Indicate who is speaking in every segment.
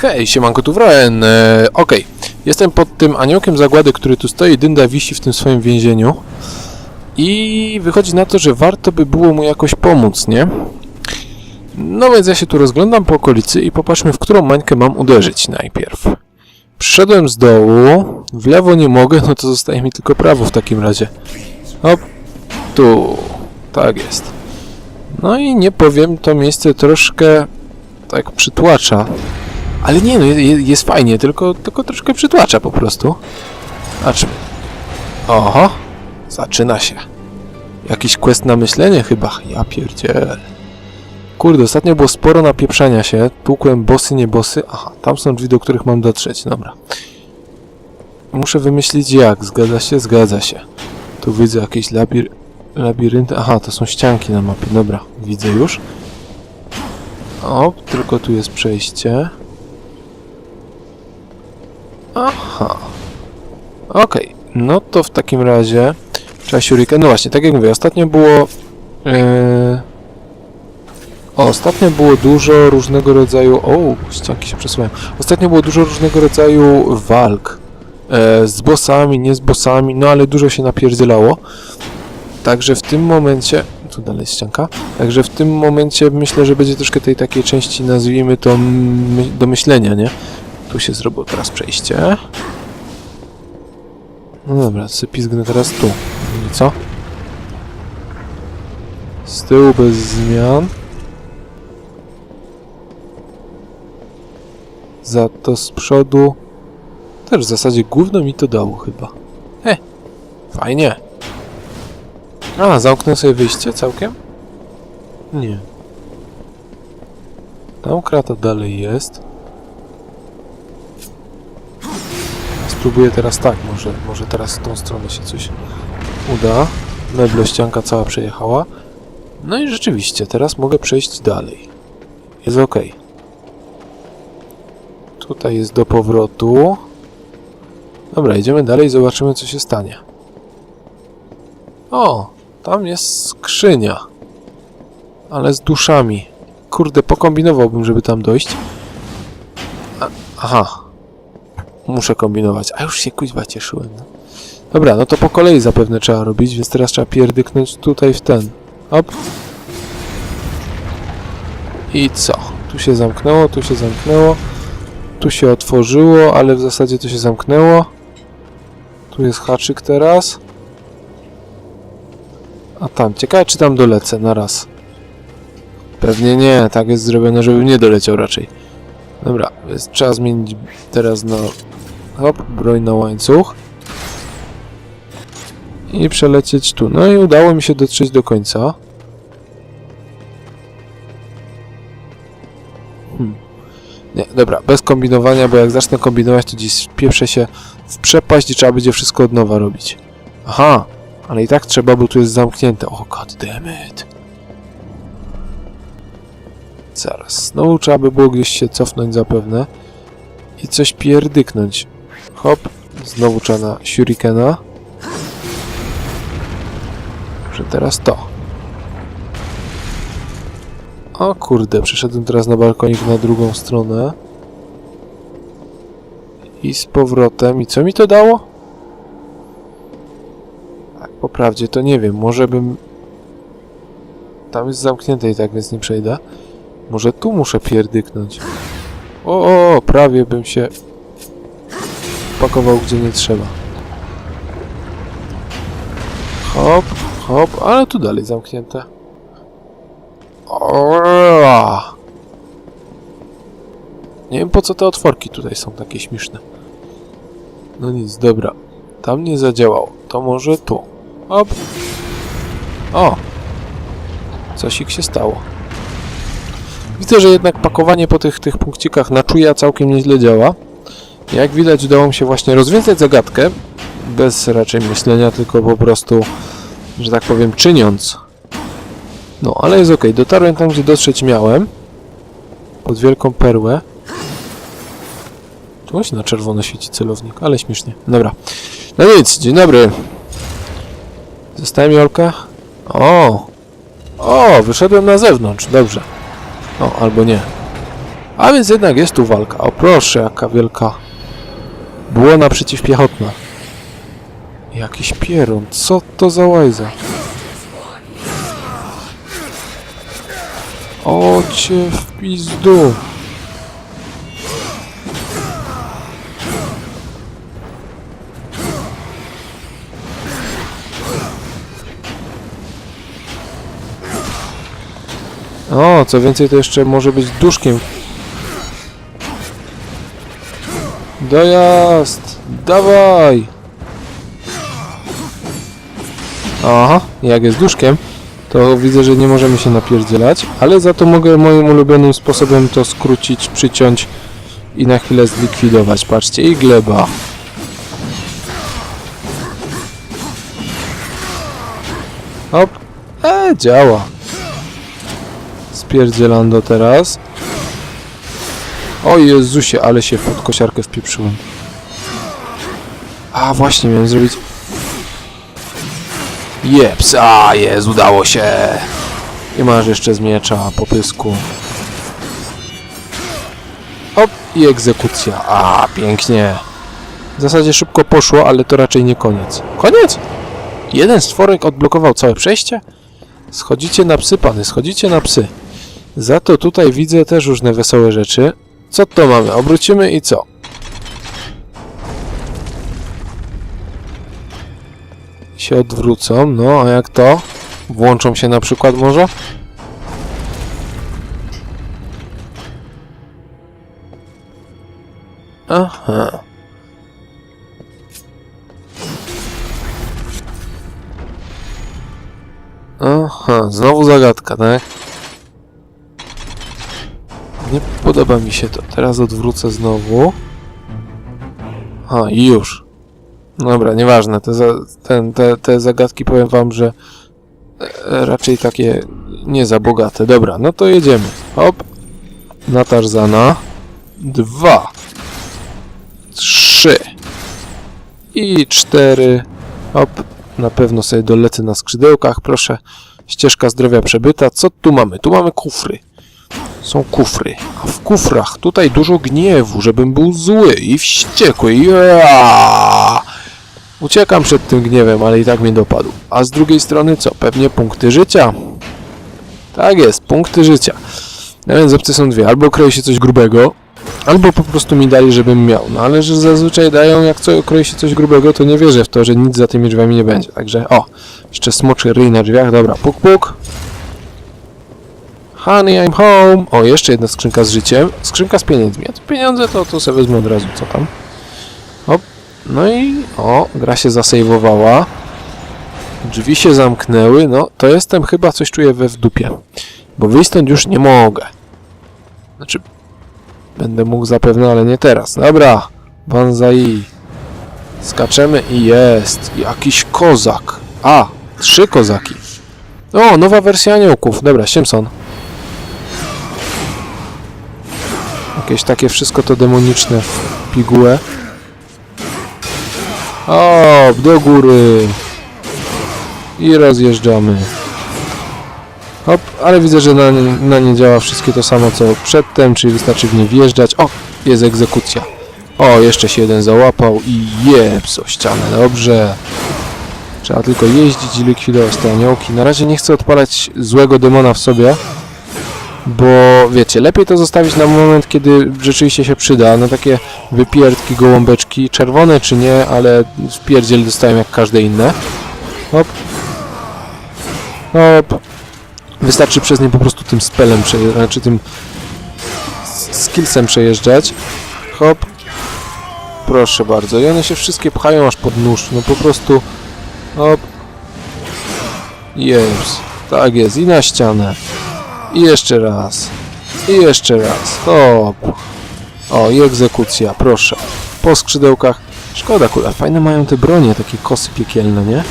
Speaker 1: Hej, siemanko, tu Wroen. E, Okej, jestem pod tym aniołkiem zagłady, który tu stoi. Dynda wisi w tym swoim więzieniu. I wychodzi na to, że warto by było mu jakoś pomóc, nie? No więc ja się tu rozglądam po okolicy i popatrzmy, w którą mańkę mam uderzyć najpierw. Przyszedłem z dołu, w lewo nie mogę, no to zostaje mi tylko prawo w takim razie. Hop, tu, tak jest. No i nie powiem, to miejsce troszkę tak przytłacza. Ale nie, no je- je- jest fajnie, tylko, tylko troszkę przytłacza po prostu. Czym? Oho, zaczyna się. Jakiś quest na myślenie chyba. Ja pierdzielę. Kurde, ostatnio było sporo napieprzania się. Tłukłem bossy, nie bossy. Aha, tam są drzwi, do których mam dotrzeć. Dobra. Muszę wymyślić jak. Zgadza się? Zgadza się. Tu widzę jakieś labir... labirynty. Aha, to są ścianki na mapie. Dobra, widzę już. O, tylko tu jest przejście. Aha. Okej, no to w takim razie trzeba shuriken. No właśnie, tak jak mówię, ostatnio było. Yy... Ostatnio było dużo różnego rodzaju. O, ścianki się przesuwają. Ostatnio było dużo różnego rodzaju walk. E, z bossami, nie z bossami, no ale dużo się napierdzielało. Także w tym momencie. Tu dalej ścianka. Także w tym momencie myślę, że będzie troszkę tej takiej części, nazwijmy to do myślenia, nie? Tu się zrobiło teraz przejście. No dobra, sobie pizgnę teraz tu. I co? Z tyłu bez zmian. Za to z przodu. Też w zasadzie gówno mi to dało chyba. He, fajnie. A, zamknę sobie wyjście całkiem? Nie. Tam krata dalej jest. Spróbuję teraz tak, może, może teraz w tą stronę się coś uda. Meblościanka cała przejechała. No i rzeczywiście, teraz mogę przejść dalej. Jest ok. Tutaj jest do powrotu. Dobra, idziemy dalej, zobaczymy co się stanie. O, tam jest skrzynia. Ale z duszami. Kurde, pokombinowałbym, żeby tam dojść. A, aha, Muszę kombinować. A już się kuźwa cieszyłem. No. Dobra, no to po kolei zapewne trzeba robić, więc teraz trzeba pierdyknąć tutaj w ten. Hop. I co? Tu się zamknęło, tu się zamknęło. Tu się otworzyło, ale w zasadzie to się zamknęło. Tu jest haczyk teraz. A tam, ciekawe czy tam dolecę na raz. Pewnie nie, tak jest zrobione, żebym nie doleciał raczej. Dobra, więc trzeba zmienić teraz na hop, broń na łańcuch i przelecieć tu. No i udało mi się dotrzeć do końca. Hmm. Nie, dobra, bez kombinowania, bo jak zacznę kombinować, to gdzieś pieprzę się w przepaść i trzeba będzie wszystko od nowa robić. Aha, ale i tak trzeba, bo tu jest zamknięte. O, god damn it. Zaraz, znowu trzeba by było gdzieś się cofnąć zapewne i coś pierdyknąć. Hop, znowu trzeba na shurikena. Że teraz to. O kurde, przeszedłem teraz na balkonik na drugą stronę. I z powrotem. I co mi to dało? Tak, po prawdzie to nie wiem. Może bym... Tam jest zamknięte i tak, więc nie przejdę. Może tu muszę pierdyknąć. O, o, prawie bym się pakował gdzie nie trzeba. Hop, hop, ale tu dalej zamknięte. O, nie wiem po co te otworki tutaj są takie śmieszne. No nic, dobra. Tam nie zadziałało. To może tu. Hop. O! Coś ich się stało. Widzę, że jednak pakowanie po tych, tych punkcikach na czuja całkiem nieźle działa. Jak widać udało mi się właśnie rozwiązać zagadkę, bez raczej myślenia, tylko po prostu, że tak powiem, czyniąc. No, ale jest ok. Dotarłem tam, gdzie dotrzeć miałem. Pod wielką perłę. Tu się na czerwono świeci celownik, ale śmiesznie. Dobra. No nic, dzień dobry. Zostałem Jolka? O! O, wyszedłem na zewnątrz, dobrze. O, albo nie. A więc jednak jest tu walka. O proszę, jaka wielka błona przeciwpiechotna. Jakiś pierun. Co to za łajza? O cię w pizdu. O, co więcej, to jeszcze może być duszkiem. Dojazd! Dawaj! Aha, jak jest duszkiem, to widzę, że nie możemy się napierdzielać, ale za to mogę moim ulubionym sposobem to skrócić, przyciąć i na chwilę zlikwidować. Patrzcie, i gleba. Hop. E, działa. Spierdzielando teraz. O Jezusie, ale się pod kosiarkę wpieprzyłem. A, właśnie, miałem zrobić... Jeps, a jest, udało się. I masz jeszcze z miecza po pysku. Hop, i egzekucja. A, pięknie. W zasadzie szybko poszło, ale to raczej nie koniec. Koniec? Jeden stworek odblokował całe przejście? Schodzicie na psy, pany, schodzicie na psy. Za to tutaj widzę też różne wesołe rzeczy. Co to mamy? Obrócimy i co? Się odwrócą, no a jak to? Włączą się na przykład może? Aha. Aha, znowu zagadka, tak? Nie podoba mi się to. Teraz odwrócę znowu. A, i już. Dobra, nieważne. Te, za, ten, te, te zagadki powiem wam, że e, raczej takie nie za bogate. Dobra, no to jedziemy. Hop. Na Tarzana. Dwa. Trzy. I cztery. Hop. Na pewno sobie dolecę na skrzydełkach. Proszę. Ścieżka zdrowia przebyta. Co tu mamy? Tu mamy kufry są kufry. A w kufrach tutaj dużo gniewu, żebym był zły i wściekły. Uciekam przed tym gniewem, ale i tak mnie dopadł. A z drugiej strony co? Pewnie punkty życia. Tak jest, punkty życia. No więc opcje są dwie. Albo kroi się coś grubego, albo po prostu mi dali, żebym miał. No ale że zazwyczaj dają, jak co, kroi się coś grubego, to nie wierzę w to, że nic za tymi drzwiami nie będzie. Także o, jeszcze smoczy ryj na drzwiach. Dobra, puk puk. Honey, I'm home. O, jeszcze jedna skrzynka z życiem. Skrzynka z pieniędzmi. A te pieniądze to, to sobie wezmę od razu, co tam. Hop. No i o, gra się zasejwowała. Drzwi się zamknęły. No, to jestem chyba coś czuję we w dupie. Bo wyjść stąd już nie mogę. Znaczy, będę mógł zapewne, ale nie teraz. Dobra, banzai. Skaczemy i jest. Jakiś kozak. A, trzy kozaki. O, nowa wersja aniołków. Dobra, Simpson. Jakieś takie wszystko to demoniczne w pigułę. O, do góry. I rozjeżdżamy. Hop, ale widzę, że na, na nie działa wszystkie to samo co przedtem, czyli wystarczy w nie wjeżdżać. O, jest egzekucja. O, jeszcze się jeden załapał i jeps o ścianę, dobrze. Trzeba tylko jeździć i likwidować te aniołki. Na razie nie chcę odpalać złego demona w sobie, bo wiecie, lepiej to zostawić na moment, kiedy rzeczywiście się przyda. No takie wypierdki, gołąbeczki, czerwone czy nie, ale pierdziel dostałem jak każde inne. Hop. Hop. Wystarczy przez nie po prostu tym spelem, znaczy tym skillsem przejeżdżać. Hop. Proszę bardzo. I one się wszystkie pchają aż pod nóż. No po prostu... Hop. Jest. Tak jest. I na ścianę. I jeszcze raz. I jeszcze raz. Hop. O, i egzekucja, proszę. Po skrzydełkach. Szkoda, kula. Fajne mają te bronie, takie kosy piekielne, nie?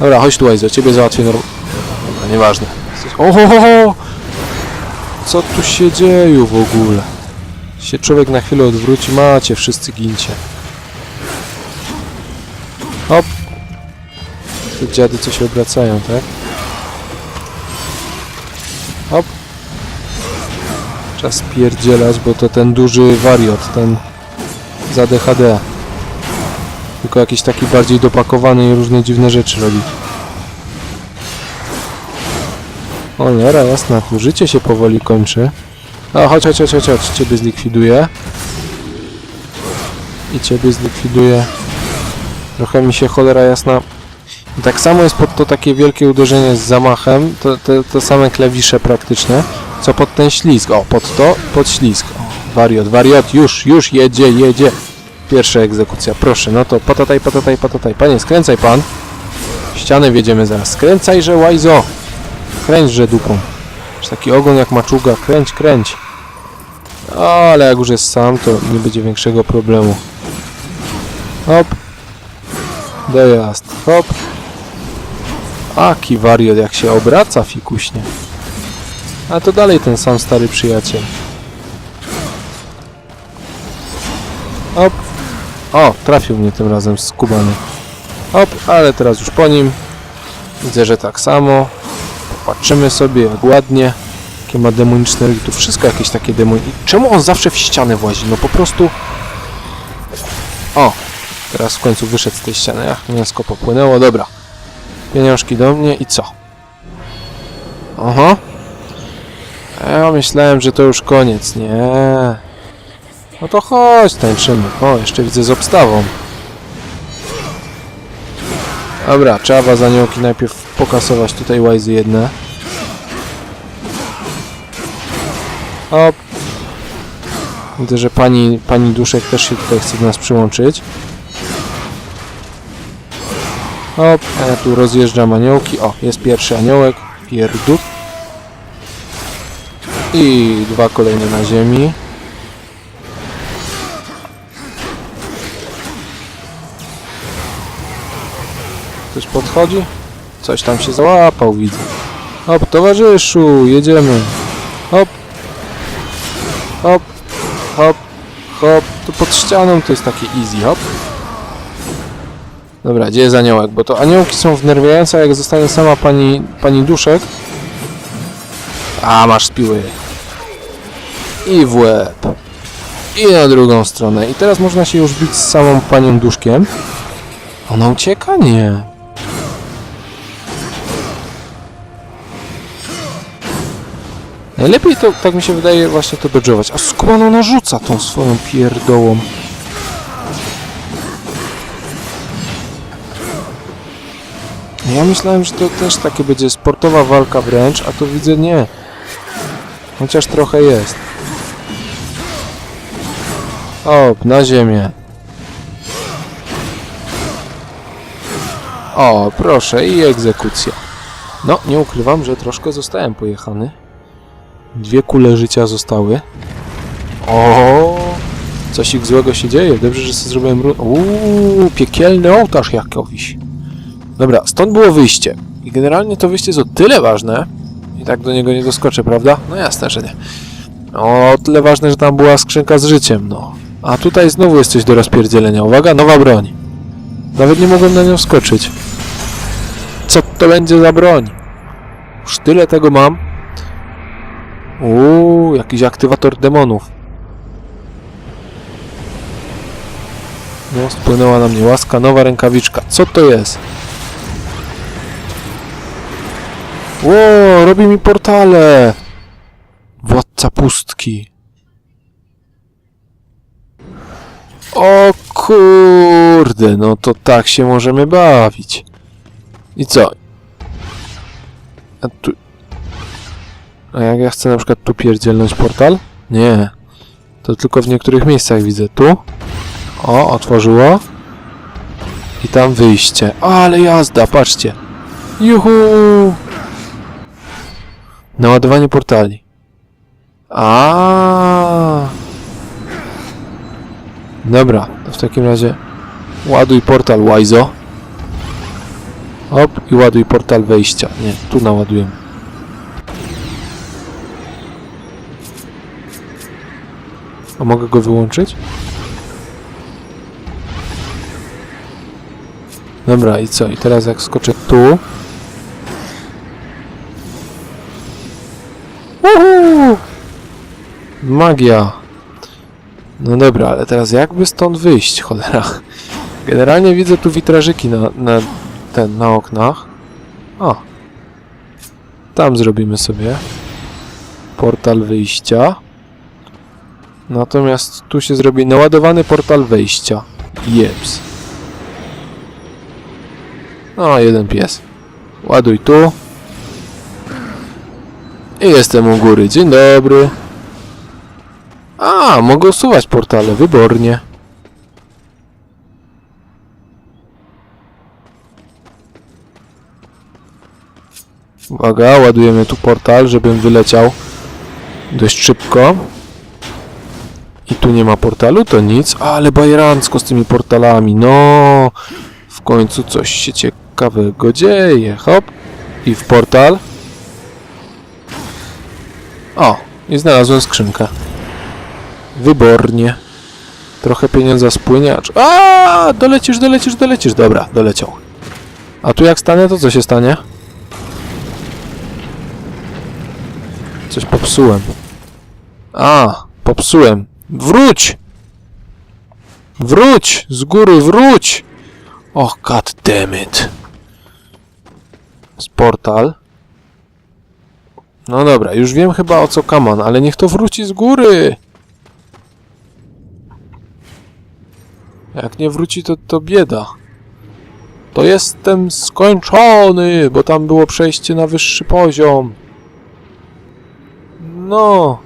Speaker 1: Dobra, chodź tu, Aizo. Ciebie załatwię norm... Dobra, nieważne. Ohohoho! Co tu się dzieje w ogóle? Się człowiek na chwilę odwróci, macie, wszyscy gincie. Hop. Te dziady co się obracają, tak? Trzeba spierdzielać, bo to ten duży wariot, ten za DHD. Tylko jakiś taki bardziej dopakowany i różne dziwne rzeczy robi. Cholera, jasna, życie się powoli kończy. O, chodź, chodź, chodź, chodź, chodź, ciebie zlikwiduję. I ciebie zlikwiduję. Trochę mi się cholera jasna. Tak samo jest pod to takie wielkie uderzenie z zamachem, to, to same klawisze praktycznie, co pod ten ślizg. O, pod to, pod ślizg. O, wariot, wariot, już, już, jedzie, jedzie. Pierwsza egzekucja, proszę, no to patataj, patataj, patataj. Panie, skręcaj pan. Ścianę wjedziemy zaraz. Skręcajże, łajzo. Kręćże dupą. Masz taki ogon jak maczuga, kręć, kręć. Ale jak już jest sam, to nie będzie większego problemu. Hop. Dojazd. Hop. Aki wariot, jak się obraca fikuśnie. A to dalej ten sam stary przyjaciel. Hop. O, trafił mnie tym razem skubany. Hop, ale teraz już po nim. Widzę, że tak samo. Patrzymy sobie, jak ładnie. Jakie ma demoniczne rogi. Tu wszystko jakieś takie demoniczne. Czemu on zawsze w ścianę włazi? No po prostu... O! Teraz w końcu wyszedł z tej ściany. Ach, mięsko popłynęło. Dobra. Pieniążki do mnie i co? Oho. Ja myślałem, że to już koniec. Nie. No to chodź, tańczymy. O, jeszcze widzę z obstawą. Dobra, trzeba was aniołki najpierw pokasować tutaj łajzy jedne. Hop. Widzę, że pani, pani Duszek też się tutaj chce do nas przyłączyć. A ja tu rozjeżdżam aniołki. O, jest pierwszy aniołek. Pierdut. I dwa kolejne na ziemi. Ktoś podchodzi? Coś tam się załapał, widzę. Hop, towarzyszu, jedziemy. Hop. Hop. Hop. Hop. Tu pod ścianą to jest takie easy, hop. Dobra, gdzie jest aniołek? Bo to aniołki są wnerwiające, a jak zostanie sama pani, pani duszek. A, masz z piły. I w łeb. I na drugą stronę. I teraz można się już bić z samą panią duszkiem. Ona ucieka? Nie. Najlepiej to, tak mi się wydaje, właśnie to dodżować. A skąd ona narzuca tą swoją pierdołą? Ja myślałem, że to też takie będzie sportowa walka wręcz, a to widzę nie. Chociaż trochę jest. O, na ziemię. O, proszę, i egzekucja. No, nie ukrywam, że troszkę zostałem pojechany. Dwie kule życia zostały. O, coś ich złego się dzieje. Dobrze, że sobie zrobiłem run... Uuu, piekielny ołtarz jakiś. Dobra, stąd było wyjście. I generalnie to wyjście jest o tyle ważne, i tak do niego nie doskoczę, prawda? No jasne, że nie. O tyle ważne, że tam była skrzynka z życiem, no. A tutaj znowu jest coś do rozpierdzielenia. Uwaga, nowa broń. Nawet nie mogłem na nią skoczyć. Co to będzie za broń? Już tyle tego mam. Uuu, jakiś aktywator demonów. No, spłynęła na mnie łaska, nowa rękawiczka. Co to jest? Ło, robi mi portale! Władca pustki. O kurde, no to tak się możemy bawić. I co? A tu... A jak ja chcę na przykład tu pierdzielnąć portal? Nie. To tylko w niektórych miejscach widzę. Tu? O, otworzyło. I tam wyjście. Ale jazda, patrzcie. Juhu! Naładowanie portali. A. Dobra, to w takim razie ładuj portal Wajzo. Hop i ładuj portal wejścia. Nie, tu naładujemy. A mogę go wyłączyć? Dobra, i co? I teraz jak skoczę tu... Magia. No dobra, ale teraz jakby stąd wyjść, cholera? Generalnie widzę tu witrażyki na, na ten, na oknach. O. Tam zrobimy sobie portal wyjścia. Natomiast tu się zrobi naładowany portal wejścia. Jeps. O, jeden pies. Ładuj tu. I jestem u góry. Dzień dobry. A, mogę usuwać portale, wybornie. Uwaga, ładujemy tu portal, żebym wyleciał dość szybko. I tu nie ma portalu, to nic, ale bajerancko z tymi portalami, no. W końcu coś się ciekawego dzieje, hop. I w portal. O, i znalazłem skrzynkę. Wybornie. Trochę pieniądza spłynie. A, dolecisz, dolecisz, dolecisz. Dobra, doleciał. A tu jak stanę, to co się stanie? Coś popsułem. A, popsułem. Wróć! Wróć! Z góry wróć! Och, god damn it. Z portal. No dobra, już wiem chyba o co kaman, ale niech to wróci z góry! Jak nie wróci, to, to bieda. To jestem skończony, bo tam było przejście na wyższy poziom. No.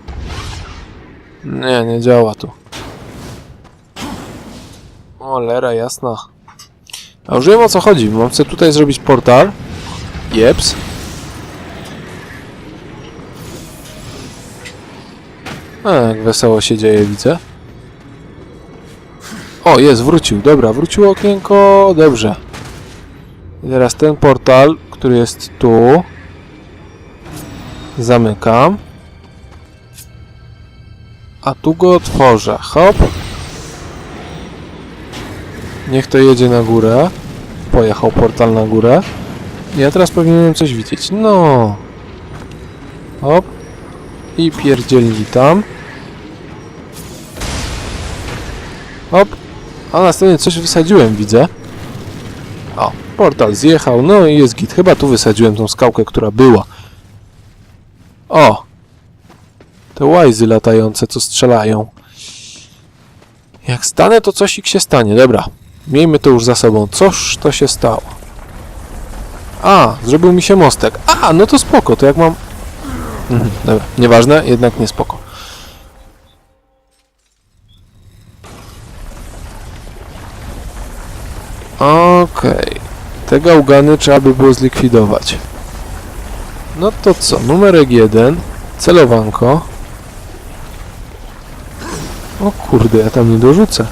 Speaker 1: Nie, nie działa tu. O, lera jasna. A już wiem o co chodzi. Mam chcę tutaj zrobić portal. Jeps. A, jak wesoło się dzieje, widzę. O, jest, wrócił. Dobra, wróciło okienko. Dobrze. I teraz ten portal, który jest tu. Zamykam. A tu go otworzę. Hop. Niech to jedzie na górę. Pojechał portal na górę. Ja teraz powinienem coś widzieć. No. Hop. I pierdzielni tam. Hop. A następnie coś wysadziłem, widzę. O, portal zjechał. No i jest git. Chyba tu wysadziłem tą skałkę, która była. O, te łajzy latające, co strzelają. Jak stanę, to coś ich się stanie. Dobra, miejmy to już za sobą. Coż to się stało? A, zrobił mi się mostek. A, no to spoko, to jak mam... Mhm, dobra, nieważne, jednak nie spoko. Okej. Te gałgany trzeba by było zlikwidować. No to co, numerek jeden. Celowanko. O kurde, ja tam nie dorzucę.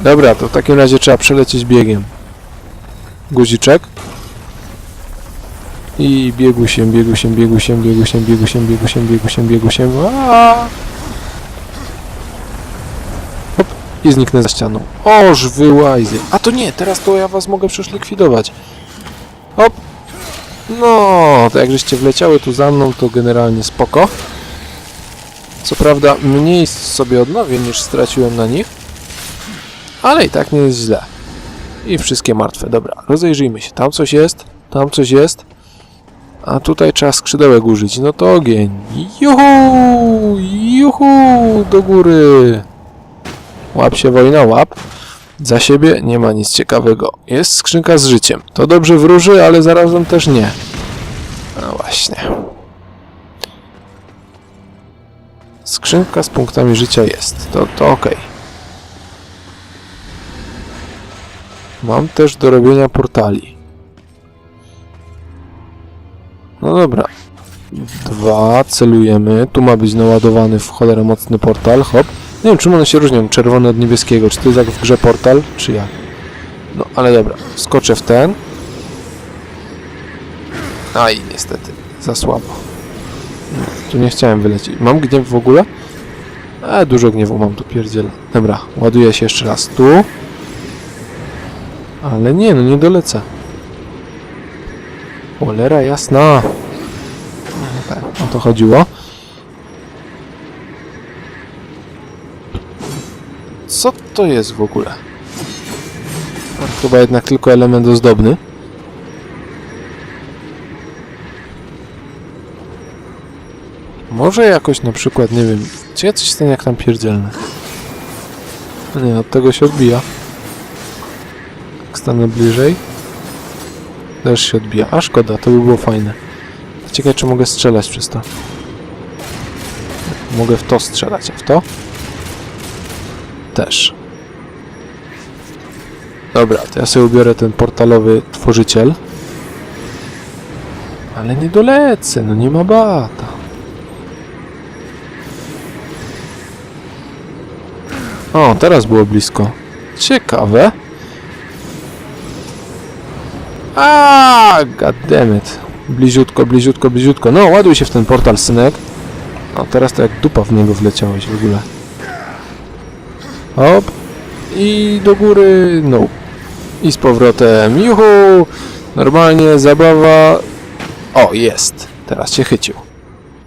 Speaker 1: Dobra, to w takim razie trzeba przelecieć biegiem. Guziczek. I biegu się, biegu się, biegu się, biegu się, biegu się, biegu się, biegu się, biegu się. Aaaa! I zniknę za ścianą. Oż wy łajzy. A to nie, teraz to ja was mogę przecież likwidować. Hop. No, to jak żeście wleciały tu za mną, to generalnie spoko. Co prawda mniej sobie odnowię niż straciłem na nich, ale i tak nie jest źle. I wszystkie martwe. Dobra, rozejrzyjmy się. Tam coś jest, tam coś jest. A tutaj trzeba skrzydełek użyć. No to ogień. Juhu! Juhu! Do góry! Łap się wojna, łap. Za siebie nie ma nic ciekawego. Jest skrzynka z życiem. To dobrze wróży, ale zarazem też nie. No właśnie. Skrzynka z punktami życia jest. To, to ok. Mam też do robienia portali. No dobra. Dwa, celujemy. Tu ma być naładowany w cholerę mocny portal. Hop. Nie wiem, czym one się różnią, czerwony od niebieskiego. Czy to jest jak w grze portal, czy jak? No, ale dobra. Skoczę w ten. Aj, niestety. Za słabo. Tu nie chciałem wylecieć. Mam gniew w ogóle? E, dużo gniewu mam tu, pierdziel. Dobra, ładuję się jeszcze raz tu. Ale nie, no nie dolecę. Cholera jasna. O to chodziło. Co to jest w ogóle? Chyba jednak tylko element ozdobny. Może jakoś na przykład, nie wiem, czy ja coś ten jak tam pierdzielne. No Nie, od tego się odbija. Jak stanę bliżej. Też się odbija. A szkoda, to by było fajne. Ciekawe, czy mogę strzelać przez to. Mogę w to strzelać, a w to? Też. Dobra, to ja sobie ubiorę ten portalowy tworzyciel. Ale nie dolecę, no nie ma bata. O, teraz było blisko. Ciekawe. A, goddammit. Bliziutko, bliziutko, bliziutko. No, ładuj się w ten portal, synek. O, teraz to jak dupa w niego wleciałeś w ogóle. Hop. I do góry, no. I z powrotem. Juhu! Normalnie, zabawa. O, jest. Teraz się chycił.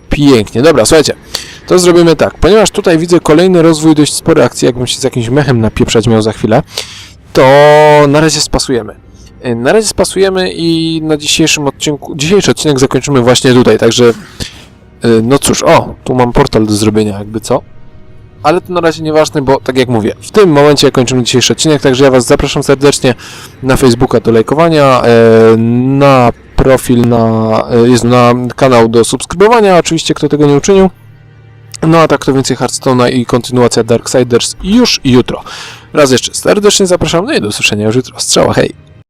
Speaker 1: Pięknie. Dobra, słuchajcie. To zrobimy tak. Ponieważ tutaj widzę kolejny rozwój dość spory akcji, jakbym się z jakimś mechem napieprzać miał za chwilę, to na razie spasujemy. Y, Na razie spasujemy i na dzisiejszym odcinku, dzisiejszy odcinek zakończymy właśnie tutaj, także y, no cóż, o, tu mam portal do zrobienia, jakby co. Ale to na razie nieważne, bo tak jak mówię, w tym momencie kończymy dzisiejszy odcinek, także ja Was zapraszam serdecznie na Facebooka do lajkowania, e, na profil, na, e, jest na kanał do subskrybowania, oczywiście kto tego nie uczynił. No a tak to więcej Hearthstone'a i kontynuacja Darksiders już jutro. Raz jeszcze serdecznie zapraszam, no i do usłyszenia już jutro. Strzała, hej!